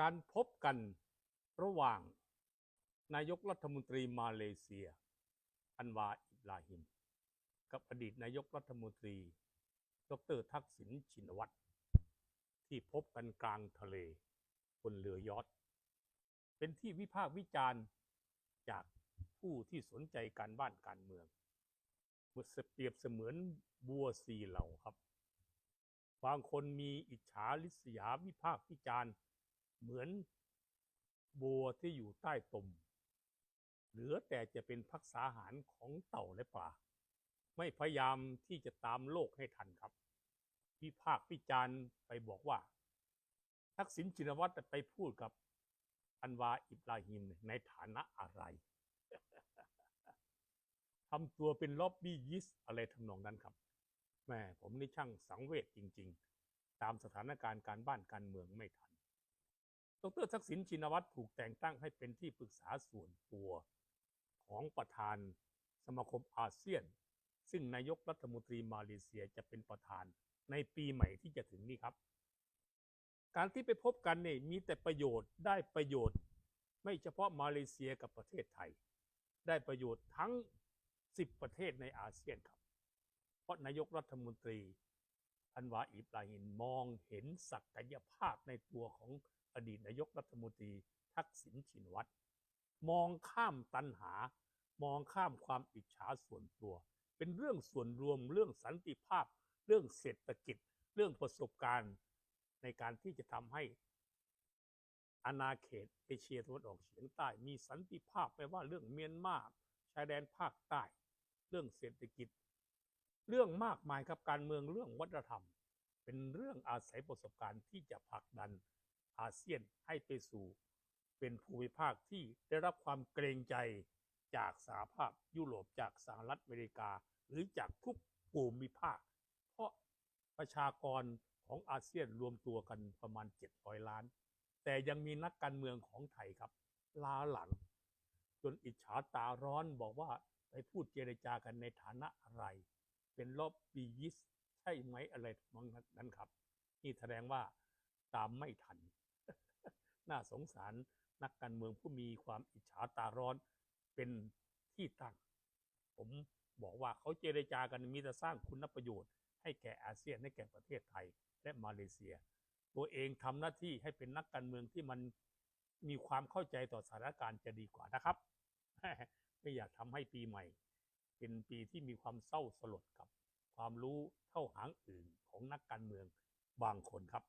การพบกันระหว่างนายกรัฐมนตรีมาเลเซีย อันวาอิบราฮิม กับอดีตนายกรัฐมนตรี ดรทักษิณชินวัตร ที่พบกันกลางทะเลบนเรือยอชต์เป็นที่วิพากษ์วิจารณ์จากผู้ที่สนใจการบ้านการเมืองเมื่อเปรียบเสมือนบัวสีเหล่าครับ บางคนมีอิจฉาริษยาวิพากษ์วิจารณ์ เหมือนบัวที่อยู่ใต้ตม เหลือแต่จะเป็นพักษาหารของเต่าและปลา ไม่พยายามที่จะตามโลกให้ทันครับวิพากษ์วิจารณ์ไปบอกว่า ทักษิณชินวัตรไปพูดกับอันวาอิบราฮิมในฐานะอะไรทำตัวเป็นล็อบบี้ยิสอะไรทำนองนั้นครับแม่ผมนี่ช่างสังเวชจริง ๆ ตามสถานการณ์การบ้านการเมืองไม่ทัน ดรทักษิณชินวัตรถูกแต่งตั้งให้เป็นที่ปรึกษาส่วนตัวของประธานสมาคมอาเซียน ซึ่งนายกรัฐมนตรีมาเลเซียจะเป็นประธานในปีใหม่ที่จะถึงนี้ครับ การที่ไปพบกันเนี่ยมีแต่ประโยชน์ได้ประโยชน์ ไม่เฉพาะมาเลเซียกับประเทศไทย ได้ประโยชน์ทั้ง 10 ประเทศในอาเซียนครับ เพราะนายกรัฐมนตรีอันวาอิบราฮิมมองเห็นศักยภาพในตัวของ อดีตนายกรัฐมนตรีทักษิณชินวัตร มองข้ามตัณหา มองข้ามความอิจฉาส่วนตัว เป็นเรื่องส่วนรวมเรื่องสันติภาพ เรื่องเศรษฐกิจ เรื่องประสบการณ์ในการที่จะทำให้อาณาเขตเอเชียตะวันออกเฉียงใต้ มีสันติภาพไม่ว่าเรื่องเมียนมาชายแดนภาคใต้ เรื่องเศรษฐกิจ เรื่องมากมายครับการเมืองเรื่องวัฒนธรรม เป็นเรื่องอาศัยประสบการณ์ที่จะผลักดัน อาเซียนให้ไปสู่ เป็นภูมิภาคที่ได้รับความเกรงใจจากสหภาพยุโรปจากสหรัฐอเมริกา หรือจากทุกภูมิภาค เพราะประชากรของอาเซียนรวมตัวกันประมาณ 700 ล้าน แต่ยังมีนักการเมืองของไทยครับลาหลัง จนอิจฉาตาร้อนบอกว่าไปพูดเจรจากันในฐานะอะไร เป็นลอบบียิสใช่ไหมอะไรมองนั้นครับ นี่แสดงว่าตามไม่ทัน น่าสงสารนักการเมืองผู้มีความอิจฉาตาร้อนเป็นที่ตั้งผมบอกว่าเขาเจรจากันมีแต่สร้างคุณประโยชน์ ให้แก่อาเซียนให้แก่ประเทศไทยและมาเลเซีย ตัวเองทำหน้าที่ให้เป็นนักการเมืองที่มันมีความเข้าใจต่อสถานการณ์จะดีกว่านะครับ ไม่อยากทำให้ปีใหม่ เป็นปีที่มีความเศร้าสลดกับ ความรู้เท่าหางอื่นของนักการเมืองบางคนครับ